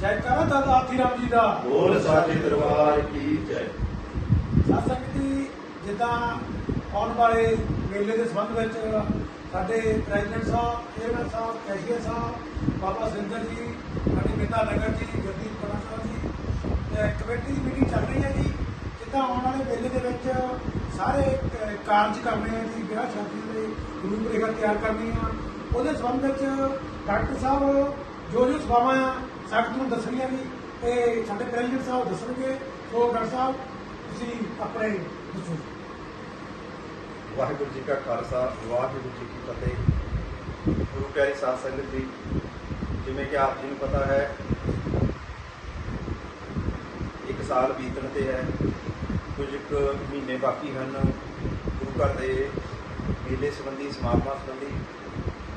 ਜੈਕਾਰਾ ਦਾਦਾ ਆਥੀ ਰਾਮ ਜੀ ਦਾ। ਬੋਲ ਸਾਚੇ ਦਰਬਾਰ ਕੀ ਜੈ। ਸਾਧ ਸੰਗਤ ਜੀ। ਜਿੱਦਾਂ ਆਉਣ ਵਾਲੇ ਮੇਲੇ ਦੇ ਸੰਬੰਧ ਵਿੱਚ ਸਾਡੇ ਪ੍ਰੈਜ਼ੀਡੈਂਟ ਸਾਹਿਬ ਚੇਅਰਮੈਨ ਸਾਹਿਬ ਕੈਸ਼ੀਅਰ ਸਾਹਿਬ ਬਾਬਾ ਸਿੰਦਰ ਜੀ ਸਾਡੇ ਪਿਤਾ ਨਗਰ ਜੀ ਜਗਦੀਪ ਕੌਰ ਸਾਹਿਬ ਜੀ ਤੇ ਕਮੇਟੀ ਦੀ ਮੀਟਿੰਗ ਚੱਲ ਰਹੀ ਹੈ ਜੀ। ਜਿੱਦਾਂ ਆਉਣ ਵਾਲੇ ਮੇਲੇ ਦੇ ਵਿੱਚ ਸਾਰੇ ਕਾਰਜ ਕਰਨੇ ਆ ਜੀ ਵਿਆਹ ਸ਼ਾਦੀ ਦੇ ਰੂਪ ਰੇਖਾ ਤਿਆਰ ਕਰਨੀ ਆ। ਉਹਦੇ ਸੰਬੰਧ ਵਿੱਚ ਡਾਕਟਰ ਸਾਹਿਬ ਜੋ ਜੋ ਸਭਾਵਾਂ ਆ ਸਖਤ ਨੂੰ ਦੱਸਣੀਆਂ ਜੀ ਤੇ ਸਾਡੇ ਪ੍ਰੈਜ਼ੀਡੈਂਟ ਸਾਹਿਬ ਦੱਸਣਗੇ ਸੋ ਡਾਕਟਰ ਸਾਹਿਬ, ਤੁਸੀਂ ਆਪਣੇ ਦੱਸੋ। ਵਾਹਿਗੁਰੂ ਜੀ ਕਾ ਖਾਲਸਾ, ਵਾਹਿਗੁਰੂ ਜੀ ਕੀ ਫਤਿਹ। ਗੁਰੂ ਪਿਆਰੀ ਸਾਧ ਸੰਗਤ ਜੀ, ਜਿਵੇਂ ਕਿ ਆਪ ਜੀ ਨੂੰ ਪਤਾ ਹੈ, ਇੱਕ ਸਾਲ ਬੀਤਣ ਤੇ ਹੈ, ਕੁਝ ਕੁ ਮਹੀਨੇ ਬਾਕੀ ਹਨ, ਗੁਰੂ ਘਰ ਦੇ ਮੇਲੇ ਸੰਬੰਧੀ, ਸਮਾਗਮਾਂ ਸੰਬੰਧੀ।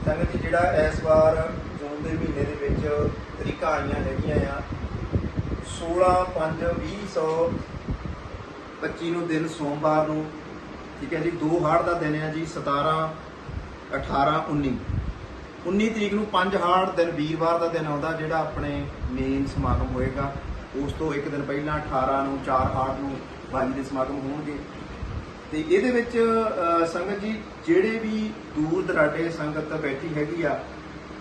ਸੰਗਤ ਜੀ, ਜਿਹੜਾ ਇਸ ਵਾਰ ਜੂਨ ਦੇ ਮਹੀਨੇ ਦੇ ਵਿੱਚ ਤਰੀਕਾਂ ਆਈਆਂ ਹੈਗੀਆਂ ਆ 16 5 2025 ਨੂੰ ਦਿਨ ਸੋਮਵਾਰ ਨੂੰ, ਠੀਕ ਹੈ ਜੀ, ਦੋ ਹਾੜ ਦਾ ਦਿਨ ਹੈ ਜੀ 17 18 19 19 ਤਰੀਕ ਨੂੰ ਪੰਜ ਹਾੜ ਦਿਨ ਵੀਰਵਾਰ ਦਾ ਦਿਨ ਆਉਂਦਾ, ਜਿਹੜਾ ਆਪਣੇ ਮੇਨ ਸਮਾਗਮ ਹੋਏਗਾ। ਉਸ ਤੋਂ ਇੱਕ ਦਿਨ ਪਹਿਲਾਂ 18 ਨੂੰ, ਚਾਰ ਹਾੜ ਨੂੰ ਬਾਜੀ ਦੇ ਸਮਾਗਮ ਹੋਣਗੇ। ਤੇ ਇਹਦੇ ਵਿੱਚ ਸੰਗਤ ਜੀ, ਜਿਹੜੇ ਵੀ ਦੂਰ ਦਰਾਡੇ ਸੰਗਤ ਬੈਠੀ ਹੈਗੀ ਆ,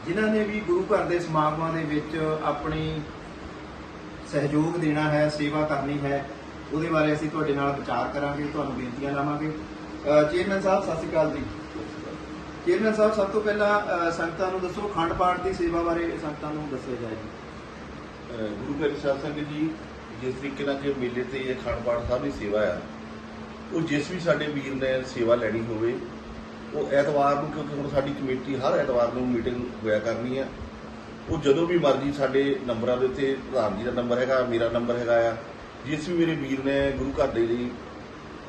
ਜਿਨ੍ਹਾਂ ਨੇ ਵੀ ਗੁਰੂ ਘਰ ਦੇ ਸਮਾਗਮਾਂ ਦੇ ਵਿੱਚ ਆਪਣੀ ਸਹਿਯੋਗ ਦੇਣਾ ਹੈ, ਸੇਵਾ ਕਰਨੀ ਹੈ, ਉਹਦੇ ਬਾਰੇ ਅਸੀਂ ਤੁਹਾਡੇ ਨਾਲ ਵਿਚਾਰ ਕਰਾਂਗੇ, ਤੁਹਾਨੂੰ ਬੇਨਤੀਆਂ ਲਾਵਾਂਗੇ। ਚੇਅਰਮੈਨ ਸਾਹਿਬ, ਸਤਿ ਸ਼੍ਰੀ ਅਕਾਲ ਜੀ। ਚੇਅਰਮੈਨ ਸਾਹਿਬ, ਸਭ ਤੋਂ ਪਹਿਲਾਂ ਸੰਗਤਾਂ ਨੂੰ ਦੱਸੋ ਖੰਡ ਪਾਠ ਦੀ ਸੇਵਾ ਬਾਰੇ ਸੰਗਤਾਂ ਨੂੰ ਦੱਸਿਆ ਜਾਏ ਜੀ। ਗੁਰੂ ਪਿਆਰੇ ਸਾਧ ਸੰਗਤ ਜੀ, ਜਿਸ ਤਰੀਕੇ ਨਾਲ ਕਿ ਮੇਲੇ ਤੇ ਇਹ ਅਖੰਡ ਪਾਠ ਸਾਹਿਬ ਦੀ ਸੇਵਾ ਆ ਉਹ ਜਿਸ ਵੀ ਸਾਡੇ ਵੀਰ ਨੇ ਸੇਵਾ ਲੈਣੀ ਹੋਵੇ, ਉਹ ਐਤਵਾਰ ਨੂੰ, ਕਿਉਂਕਿ ਹੁਣ ਸਾਡੀ ਕਮੇਟੀ ਹਰ ਐਤਵਾਰ ਨੂੰ ਮੀਟਿੰਗ ਹੋਇਆ ਕਰਨੀ ਆ। ਉਹ ਜਦੋਂ ਵੀ ਮਰਜ਼ੀ ਸਾਡੇ ਨੰਬਰਾਂ ਦੇ ਉੱਤੇ ਪ੍ਰਧਾਨ ਜੀ ਦਾ ਨੰਬਰ ਹੈਗਾ, ਮੇਰਾ ਨੰਬਰ ਹੈਗਾ ਆ। ਜਿਸ ਵੀ ਮੇਰੇ ਵੀਰ ਨੇ ਗੁਰੂ ਘਰ ਦੇ ਲਈ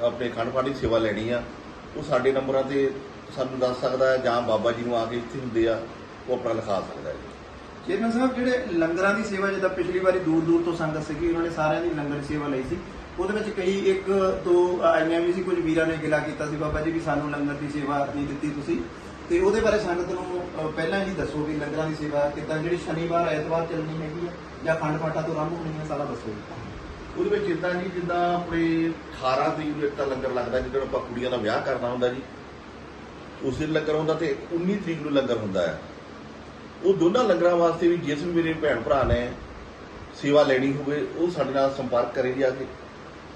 ਆਪਣੇ ਖੰਡ ਪਾਠ ਦੀ ਸੇਵਾ ਲੈਣੀ ਆ, ਉਹ ਸਾਡੇ ਨੰਬਰਾਂ ਤੇ ਸਾਨੂੰ ਦੱਸ ਸਕਦਾ ਹੈ ਜਾਂ ਬਾਬਾ ਜੀ ਨੂੰ ਆ ਕੇ ਇੱਥੇ ਹੁੰਦੇ ਆ, ਉਹ ਆਪਣਾ ਲਿਖਾ ਸਕਦਾ ਹੈ। ਚੇਅਰਮੈਨ ਸਾਹਿਬ, ਜਿਹੜੇ ਲੰਗਰਾਂ ਦੀ ਸੇਵਾ, ਜਿੱਦਾਂ ਪਿਛਲੀ ਵਾਰੀ ਦੂਰ ਦੂਰ ਤੋਂ ਸੰਗਤ ਸੀਗੀ, ਉਹਨਾਂ ਨੇ ਸਾਰਿਆਂ ਦੀ ਲੰਗਰ ਦੀ ਸੇਵਾ ਲਈ ਸੀ। ਉਹਦੇ ਵਿੱਚ ਕਈ ਇੱਕ, ਦੋ ਆਈਆਂ ਵੀ ਸੀ, ਕੁਝ ਵੀਰਾਂ ਨੇ ਗਿਲਾ ਕੀਤਾ ਸੀ। ਬਾਬਾ ਜੀ ਵੀ ਸਾਨੂੰ ਲੰਗਰ ਦੀ ਸੇਵਾ ਨਹੀਂ ਦਿੱਤੀ ਤੁਸੀਂ। ਤੇ ਉਹਦੇ ਬਾਰੇ ਸੰਗਤ ਨੂੰ ਪਹਿਲਾਂ ਹੀ ਦੱਸੋ ਵੀ ਲੰਗਰਾਂ ਦੀ ਸੇਵਾ ਕਿੱਦਾਂ, ਜਿਹੜੀ ਸ਼ਨੀਵਾਰ, ਐਤਵਾਰ ਚੱਲਣੀ ਹੈਗੀ ਆ, ਜਾਂ ਖੰਡ ਪਾਠਾ ਤੋਂ ਆਰੰਭ ਹੋਣੀ ਹੈ ਸਾਰਾ ਦੱਸੋ ਜੀ। ਉਹਦੇ ਵਿੱਚ ਇਦਾਂ ਜੀ, ਜਿੱਦਾਂ ਆਪਣੇ 18 ਤਰੀਕ ਨੂੰ ਇੱਕ ਤਾਂ ਲੰਗਰ ਲੱਗਦਾ ਜਦੋਂ ਆਪਾਂ ਕੁੜੀਆਂ ਦਾ ਵਿਆਹ ਕਰਨਾ ਹੁੰਦਾ ਜੀ। ਉਸ ਦਿਨ ਲੰਗਰ ਹੁੰਦਾ ਤੇ 19 ਤਰੀਕ ਨੂੰ ਲੰਗਰ ਹੁੰਦਾ ਹੈ। ਉਹ ਦੋਨਾਂ ਲੰਗਰਾਂ ਵਾਸਤੇ ਵੀ ਜਿਸ ਵੀ ਮੇਰੇ ਭੈਣ ਭਰਾ ਨੇ ਸੇਵਾ ਲੈਣੀ ਹੋਵੇ, ਉਹ ਸਾਡੇ ਨਾਲ ਸੰਪਰਕ ਕਰੇ ਜੀ ਆ ਕੇ।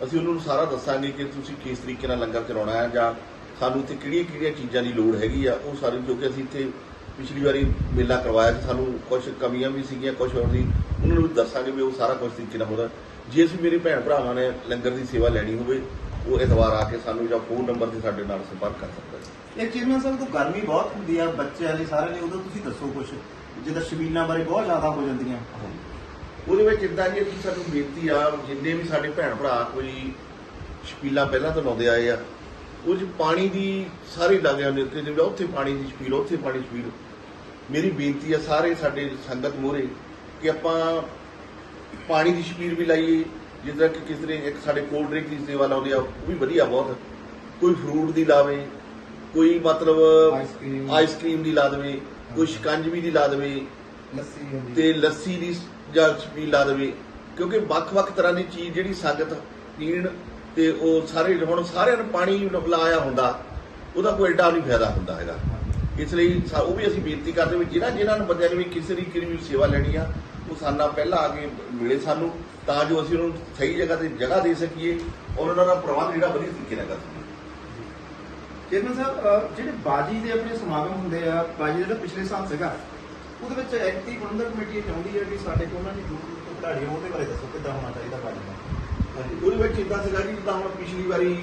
ਅਸੀਂ ਉਹਨਾਂ ਨੂੰ ਸਾਰਾ ਦੱਸਾਂਗੇ ਕਿ ਤੁਸੀਂ ਕਿਸ ਤਰੀਕੇ ਨਾਲ ਲੰਗਰ ਚਲਾਉਣਾ ਹੈ ਜਾਂ ਸਾਨੂੰ ਇੱਥੇ ਕਿਹੜੀਆਂ ਕਿਹੜੀਆਂ ਚੀਜ਼ਾਂ ਦੀ ਲੋੜ ਹੈਗੀ ਆ ਉਹ ਸਾਰੀ ਕਿਉਂਕਿ ਅਸੀਂ ਇੱਥੇ ਪਿਛਲੀ ਵਾਰੀ ਮੇਲਾ ਕਰਵਾਇਆ ਸੀ ਸਾਨੂੰ ਕੁਝ ਕਮੀਆਂ ਵੀ ਸੀਗੀਆਂ ਕੁਝ ਹੋਰ ਸੀ ਉਹਨਾਂ ਨੂੰ ਦੱਸਾਂਗੇ ਵੀ ਉਹ ਸਾਰਾ ਕੁਝ ਤਰੀਕੇ ਨਾਲ ਹੋਦਾ। ਜੇ ਅਸੀਂ ਮੇਰੇ ਭੈਣ ਭਰਾਵਾਂ ਨੇ ਲੰਗਰ ਦੀ ਸੇਵਾ ਲੈਣੀ ਹੋਵੇ ਉਹ ਇਤਵਾਰ ਆ ਕੇ ਸਾਨੂੰ ਜਾਂ ਫੋਨ ਨੰਬਰ ਤੇ ਸਾਡੇ ਨਾਲ ਸੰਪਰਕ ਕਰ ਸਕਦਾ ਹੈ। ਇਹ ਚੇਅਰਮੈਨ ਸਾਹਿਬ ਤੋਂ ਗਰਮੀ ਬਹੁਤ ਹੁੰਦੀ ਆ ਬੱਚਿਆਂ ਲਈ ਸਾਰਿਆਂ ਲਈ ਉਦੋਂ ਤੁਸੀਂ ਦੱਸੋ ਕੁਝ ਜਿੱਦਾਂ ਸ਼ਬੀਲਾਂ ਬਾਰੇ ਬਹੁਤ ਜ਼ਿਆਦਾ ਹੋ ਜਾਂਦੀਆਂ। ਉਹਦੇ ਵਿੱਚ ਇਦਾਂ ਜੀ ਅਸੀਂ ਸਾਨੂੰ ਬੇਨਤੀ ਆ ਜਿੰਨੇ ਵੀ ਸਾਡੇ ਭੈਣ ਭਰਾ ਕੋਈ ਛਪੀਲਾ ਪਹਿਲਾਂ ਤੋਂ ਲਾਉਂਦੇ ਆਏ ਆ ਉਹ 'ਚ ਪਾਣੀ ਦੀ ਸਾਰੀ ਲੱਗ ਜਾਂਦੇ ਕਿ ਜਿਵੇਂ ਉੱਥੇ ਪਾਣੀ ਦੀ ਛਪੀਲ ਉੱਥੇ ਪਾਣੀ ਦੀ ਛਪੀਲ ਮੇਰੀ ਬੇਨਤੀ ਆ ਸਾਰੇ ਸਾਡੇ ਸੰਗਤ ਮੋਰੇ ਕਿ ਆਪਾਂ ਪਾਣੀ ਦੀ ਛਪੀਲ ਵੀ ਲਾਈਏ ਤਰ੍ਹਾਂ ਕਿ ਕਿਸ ਤਰ੍ਹਾਂ ਇੱਕ ਸਾਡੇ ਕੋਲਡ ਡਰਿੰਕ ਦੀ ਸੇਵਾ ਲਾਉਂਦੇ ਆ ਉਹ ਵੀ ਵਧੀਆ ਬਹੁਤ। ਕੋਈ ਫਰੂਟ ਦੀ ਲਾਵੇ ਕੋਈ ਮਤਲਬ ਆਈਸਕ੍ਰੀਮ। ਦੀ ਲਾ ਦੇਵੇ ਕੋਈ ਸ਼ਿਕੰਜਵੀ ਦੀ ਲਾ ਦੇਵੇ ਲੱਸੀ ਤੇ ਲੱਸੀ ਦੀ ਜਾਂ ਛਬੀਲ ਲਾ ਦੇਵੇ, ਕਿਉਂਕਿ ਵੱਖ-ਵੱਖ ਤਰ੍ਹਾਂ ਦੀ ਚੀਜ਼ ਜਿਹੜੀ ਸੰਗਤ ਪੀਣ ਤੇ ਉਹ ਸਾਰੇ ਹੁਣ ਸਾਰਿਆਂ ਨੂੰ ਪਾਣੀ ਲਾਇਆ ਹੁੰਦਾ, ਉਹਦਾ ਕੋਈ ਐਡਾ ਨਹੀਂ ਫਾਇਦਾ ਹੁੰਦਾ ਹੈਗਾ। ਇਸ ਲਈ ਉਹ ਵੀ ਅਸੀਂ ਬੇਨਤੀ ਕਰਦੇ ਵੀ ਜਿਹੜਾ ਜਿਨ੍ਹਾਂ ਨੂੰ ਬੰਦਿਆਂ ਨੇ ਵੀ ਕਿਸੇ ਤਰੀਕੇ ਦੀ ਵੀ ਸੇਵਾ ਲੈਣੀ ਆ ਉਹ ਸਾਡਾ ਪਹਿਲਾਂ ਆ ਕੇ ਮਿਲੇ ਸਾਨੂੰ, ਤਾਂ ਜੋ ਅਸੀਂ ਉਹਨਾਂ ਨੂੰ ਸਹੀ ਜਗ੍ਹਾ ਤੇ ਜਗ੍ਹਾ ਦੇ ਸਕੀਏ ਔਰ ਉਹਨਾਂ ਦਾ ਪ੍ਰਬੰਧ ਜਿਹੜਾ ਵਧੀਆ ਤਰੀਕੇ ਨਾਲ ਕਰ ਸਕੀਏ। ਚੇਅਰਮੈਨ ਸਾਹਿਬ ਜਿਹੜੇ ਬਾਜੀ ਦੇ ਆਪਣੇ ਸਮਾਗਮ ਹੁੰਦੇ ਆ, ਬਾਜੀ ਜਿਹੜਾ ਪਿਛਲੇ ਸਾਲ ਸੀਗਾ ਉਹਦੇ ਵਿੱਚ ਐਕਟੀ ਪ੍ਰਬੰਧਕ ਕਮੇਟੀ ਚਾਹੁੰਦੀ ਹੈ ਕਿ ਸਾਡੇ ਕੋਲ ਉਹਨਾਂ ਦੀ ਦੂਰ ਦੂਰ ਤੋਂ ਖਿਡਾਰੀ ਹੋਣ ਉਹਦੇ ਬਾਰੇ ਦੱਸੋ ਕਿੱਦਾਂ ਹੋਣਾ ਚਾਹੀਦਾ ਬਾਜੀ ਹਾਂਜੀ, ਉਹਦੇ ਵਿੱਚ ਇਦਾਂ ਸੀਗਾ ਜੀ ਜਿੱਦਾਂ ਹੁਣ ਪਿਛਲੀ ਵਾਰੀ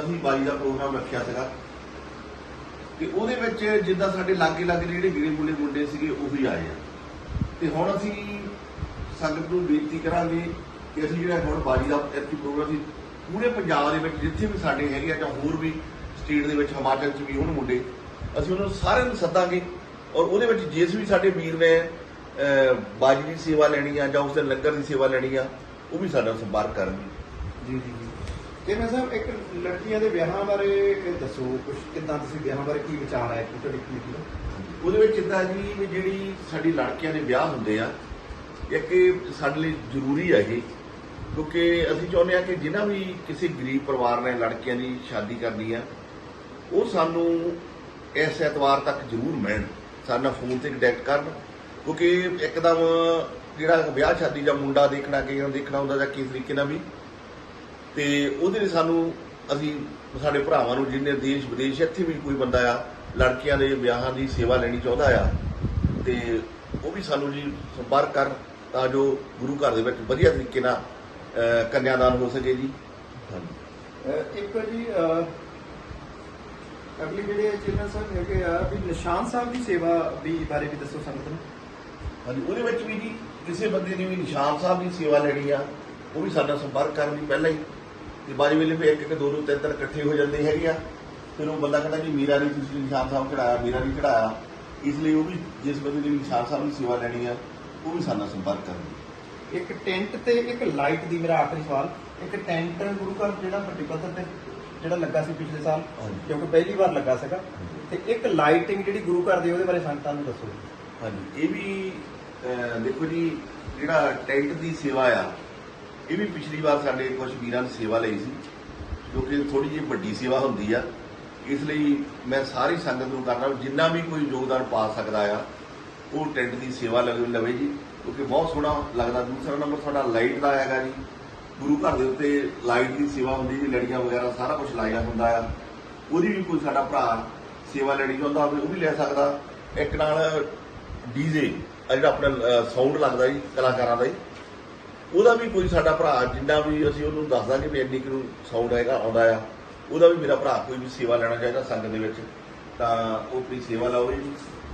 ਅਸੀਂ ਬਾਜੀ ਦਾ ਪ੍ਰੋਗਰਾਮ ਰੱਖਿਆ ਸੀਗਾ। ਤੇ ਉਹਦੇ ਵਿੱਚ ਜਿੱਦਾਂ ਸਾਡੇ ਲਾਗੇ ਲਾਗੇ ਦੇ ਜਿਹੜੇ ਵੀਰੇ ਬੁਲੇ ਮੁੰਡੇ ਸੀਗੇ ਉਹ ਵੀ ਆਏ ਆ। ਤੇ ਹੁਣ ਅਸੀਂ ਸੰਗਤ ਨੂੰ ਬੇਨਤੀ ਕਰਾਂਗੇ ਕਿ ਅਸੀਂ ਜਿਹੜਾ ਹੁਣ ਬਾਜੀ ਦਾ ਐਤਕੀ ਪ੍ਰੋਗਰਾਮ ਸੀ ਪੂਰੇ ਪੰਜਾਬ ਦੇ ਵਿੱਚ ਜਿੱਥੇ ਵੀ ਸਾਡੇ ਹੈਗੇ ਆ ਜਾਂ ਹੋਰ ਵੀ ਸਟੇਟ ਦੇ ਵਿੱਚ ਹਿਮਾਚਲ 'ਚ ਵੀ ਹੁਣ ਮੁੰਡੇ ਅਸੀਂ ਉਹਨਾਂ ਨੂੰ ਸਾਰਿਆਂ ਨੂੰ ਸੱਦਾਂਗੇ। ਔਰ ਉਹਦੇ ਵਿੱਚ ਜਿਸ ਵੀ ਸਾਡੇ ਵੀਰ ਨੇ ਅਹ, ਬਾਜੀ ਦੀ ਸੇਵਾ ਲੈਣੀ ਆ ਜਾਂ ਉਸ ਦੇ ਲੰਗਰ ਦੀ ਸੇਵਾ ਲੈਣੀ ਆ ਉਹ ਵੀ ਸਾਡਾ ਸੰਪਰਕ ਕਰਨਗੇ। ਜੀ ਜੀ ਜੀ। ਚੇਅਰਮੈਨ ਸਾਹਿਬ ਇੱਕ ਲੜਕੀਆਂ ਦੇ ਵਿਆਹਾਂ ਬਾਰੇ ਦੱਸੋ ਕੁਝ ਕਿੱਦਾਂ ਤੁਸੀਂ ਵਿਆਹਾਂ ਬਾਰੇ ਕੀ ਵਿਚਾਰ ਹੈ ਤੁਹਾਡੀ ਕਮੇਟੀ ਦਾ ਉਹਦੇ ਵਿੱਚ ਇਦਾਂ ਜੀ ਵੀ ਜਿਹੜੀ ਸਾਡੀ ਲੜਕੀਆਂ ਦੇ ਵਿਆਹ ਹੁੰਦੇ ਆ ਇੱਕ ਸਾਡੇ ਲਈ ਜ਼ਰੂਰੀ ਹੈ ਇਹ ਕਿਉਂਕਿ ਅਸੀਂ ਚਾਹੁੰਦੇ ਹਾਂ ਕਿ ਜਿਨ੍ਹਾਂ ਵੀ ਕਿਸੇ ਗਰੀਬ ਪਰਿਵਾਰ ਨੇ ਲੜਕੀਆਂ ਦੀ ਸ਼ਾਦੀ ਕਰਨੀ ਆ ਉਹ ਸਾਨੂੰ ਇਸ ਐਤਵਾਰ ਤੱਕ ਜ਼ਰੂਰ ਮਿਲਣ। ਸਾਡੇ ਨਾਲ ਫੋਨ ਤੇ ਕੰਟੈਕਟ ਕਰਨ, ਕਿਉਂਕਿ ਇੱਕਦਮ ਜਿਹੜਾ ਵਿਆਹ ਸ਼ਾਦੀ ਜਾਂ ਮੁੰਡਾ ਦੇਖਣਾ ਕਿ ਦੇਖਣਾ ਹੁੰਦਾ ਜਾਂ ਕਿਸ ਤਰੀਕੇ ਨਾਲ ਵੀ, ਤੇ ਉਹਦੇ ਲਈ ਸਾਨੂੰ, ਅਸੀਂ ਸਾਡੇ ਭਰਾਵਾਂ ਨੂੰ ਜਿੰਨੇ ਦੇਸ਼ ਵਿਦੇਸ਼ ਇੱਥੇ ਵੀ ਕੋਈ ਬੰਦਾ ਆ, ਲੜਕੀਆਂ ਦੇ ਵਿਆਹਾਂ ਦੀ ਸੇਵਾ ਲੈਣੀ ਚਾਹੁੰਦਾ ਆ, ਤੇ ਉਹ ਵੀ ਸਾਨੂੰ ਜੀ ਸੰਪਰਕ ਕਰਨ ਤਾਂ ਜੋ ਗੁਰੂ ਘਰ ਦੇ ਵਿੱਚ ਵਧੀਆ ਤਰੀਕੇ ਨਾਲ ਕੰਨਿਆਦਾਨ ਹੋ ਸਕੇ ਜੀ। ਹਾਂਜੀ ਇੱਕ ਜੀ ਅਗਲੀ ਜਿਹੜੇ ਚੇਅਰਮੈਨ ਸਾਹਿਬ ਹੈਗੇ ਆ ਵੀ ਨਿਸ਼ਾਨ ਸਾਹਿਬ ਦੀ ਸੇਵਾ ਵੀ ਬਾਰੇ ਵੀ ਦੱਸੋ ਸੰਗਤ ਨੂੰ ਹਾਂਜੀ ਉਹਦੇ ਵਿੱਚ ਵੀ ਜੀ ਕਿਸੇ ਬੰਦੇ ਨੇ ਵੀ ਨਿਸ਼ਾਨ ਸਾਹਿਬ ਦੀ ਸੇਵਾ ਲੈਣੀ ਆ ਉਹ ਵੀ ਸਾਡਾ ਸੰਪਰਕ ਕਰਨ ਦੀ ਪਹਿਲਾਂ ਹੀ। ਤੇ ਬਾਜੀ ਵੇਲੇ ਫਿਰ ਇੱਕ ਇੱਕ ਦੋ ਦੋ ਤਿੰਨ ਤਿੰਨ ਇਕੱਠੇ ਹੋ ਜਾਂਦੇ ਹੈਗੇ ਆ। ਫਿਰ ਉਹ ਬੰਦਾ ਕਹਿੰਦਾ ਜੀ ਮੀਰਾ ਨਹੀਂ ਤੁਸੀਂ ਨਿਸ਼ਾਨ ਸਾਹਿਬ ਚੜਾਇਆ ਮੀਰਾ ਨਹੀਂ ਚੜਾਇਆ ਇਸ ਲਈ ਉਹ ਵੀ ਜਿਸ ਬੰਦੇ ਨੇ ਨਿਸ਼ਾਨ ਸਾਹਿਬ ਦੀ ਸੇਵਾ ਲੈਣੀ ਆ ਉਹ ਵੀ ਸਾਡਾ ਸੰਪਰਕ ਕਰਨ ਇੱਕ ਟੈਂਟ ਤੇ ਇੱਕ ਲਾਈਟ ਦੀ ਮੇਰਾ ਆਖਰੀ ਸਵਾਲ ਇੱਕ ਟੈਂਟ ਗੁਰੂ ਘਰ ਜਿਹੜਾ ਵੱਡੀ ਪੱਧਰ ਤੇ ਜਿਹੜਾ ਲੱਗਾ ਸੀ ਪਿਛਲੇ ਸਾਲ। ਕਿਉਂਕਿ ਪਹਿਲੀ ਵਾਰ ਲੱਗਾ ਸੀਗਾ। ਤੇ ਇੱਕ ਲਾਈਟਿੰਗ ਜਿਹੜੀ ਗੁਰੂ ਘਰ ਦੀ ਉਹਦੇ ਬਾਰੇ ਸੰਗਤਾਂ ਨੂੰ ਦੱਸੋ। ਹਾਂਜੀ ਇਹ ਵੀ ਦੇਖੋ ਜੀ ਜਿਹੜਾ ਟੈਂਟ ਦੀ ਸੇਵਾ ਆ ਇਹ ਵੀ ਪਿਛਲੀ ਵਾਰ ਸਾਡੇ ਕੁਝ ਵੀਰਾਂ ਨੇ ਸੇਵਾ ਲਈ ਸੀ ਜੋ ਕਿ ਥੋੜੀ ਜਿਹੀ ਵੱਡੀ ਸੇਵਾ ਹੁੰਦੀ ਆ। ਇਸ ਲਈ ਮੈਂ ਸਾਰੀ ਸੰਗਤ ਨੂੰ ਕਰਨਾ ਜਿੰਨਾ ਵੀ ਕੋਈ ਯੋਗਦਾਨ ਪਾ ਸਕਦਾ ਆ ਉਹ ਟੈਂਟ ਦੀ ਸੇਵਾ ਲਵੇ ਲਵੇ ਜੀ ਕਿਉਂਕਿ ਬਹੁਤ ਸੋਹਣਾ ਲੱਗਦਾ। ਦੂਸਰਾ ਨੰਬਰ ਤੁਹਾਡਾ ਲਾਈਟ ਦਾ ਹੈਗਾ ਜੀ ਗੁਰੂ ਘਰ ਦੇ ਉੱਤੇ ਲਾਈਟ ਦੀ ਸੇਵਾ ਹੁੰਦੀ ਜੀ ਲੜੀਆਂ ਵਗੈਰਾ, ਸਾਰਾ ਕੁਝ ਲਾਇਆ ਹੁੰਦਾ ਆ। ਉਹਦੀ ਵੀ ਕੋਈ ਸਾਡਾ ਭਰਾ ਸੇਵਾ ਲੈਣੀ ਚਾਹੁੰਦਾ ਹੋਵੇ, ਉਹ ਵੀ ਲੈ ਸਕਦਾ। ਇੱਕ ਨਾਲ ਡੀਜੇ ਆ ਜਿਹੜਾ ਆਪਣਾ ਸਾਊਂਡ ਲੱਗਦਾ ਜੀ, ਕਲਾਕਾਰਾਂ ਦਾ ਜੀ। ਉਹਦਾ ਵੀ ਕੋਈ ਸਾਡਾ ਭਰਾ, ਜਿੰਨਾ ਵੀ ਅਸੀਂ ਉਹਨੂੰ ਦੱਸ ਦਾਂਗੇ ਵੀ ਇੰਨੀ ਕੁ ਸਾਊਂਡ ਹੈਗਾ, ਆਉਂਦਾ ਆ। ਉਹਦਾ ਵੀ ਮੇਰਾ ਭਰਾ ਕੋਈ ਵੀ ਸੇਵਾ ਲੈਣਾ ਚਾਹੀਦਾ ਸੰਗਤ ਦੇ ਵਿੱਚ, ਤਾਂ ਉਹ ਆਪਣੀ ਸੇਵਾ ਲਾਓ ਜੀ।